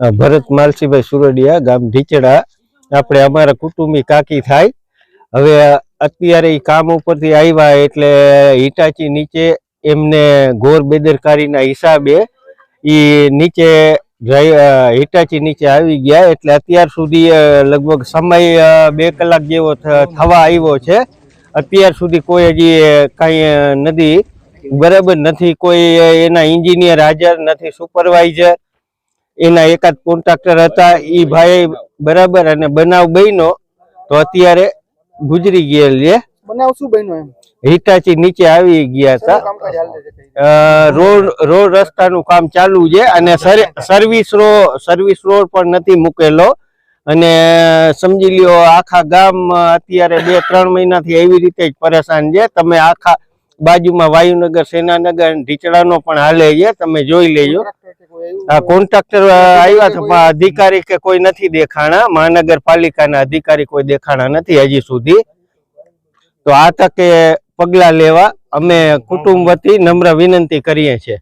ભરત માલસીભાઈ સુરડિયા, ગામ ઢીચડા. આપણે અમારા કુટુંબી કાકી થાય. હવે અત્યારે એ કામ ઉપરથી આવ્યા એટલે હિટાચી નીચે એમને ઘોર બેદરકારીના હિસાબે ઈ નીચે હિટાચી નીચે આવી ગયા. એટલે અત્યાર સુધી લગભગ સમય બે કલાક જેવો થવા આવ્યો છે. અત્યાર સુધી કોઈ હજી કાંઈ નથી. બરાબર નથી. કોઈ એના એન્જિનિયર હાજર નથી સુપરવાઇઝર એના એકાદ કોન્ટ્રાક્ટર હતા એ ભાઈ બરાબર અને બનાવ બન્યો તો અત્યારે ગુજરી ગયેલી છે બનાવ શું બન્યો એમ? હિટાચી નીચે આવી ગયા હતા. રોડ રોડ રસ્તાનું કામ ચાલુ છે અને સર- સર્વિસ રો સર્વિસ રોડ પણ નથી મૂકેલો. અને સમજી લ્યો આખા ગામ અત્યારે બે ત્રણ મહિનાથી એવી રીતે જ પરેશાન છે. તમે આખા બાજુમાં વાયુનગર, સેનાનગર ઢીચડાનો પણ હાલે છે, તમે જોઈ લેજો? આ કોન્ટ્રાક્ટર આવ્યા છે પણ અધિકારી કે કોઈ નથી દેખાણા, મહાનગરપાલિકાના અધિકારી કોઈ દેખાણા નથી હજી સુધી તો આ તકે પગલા લેવા અમે કુટુંબ વતી નમ્ર વિનંતી કરીએ છીએ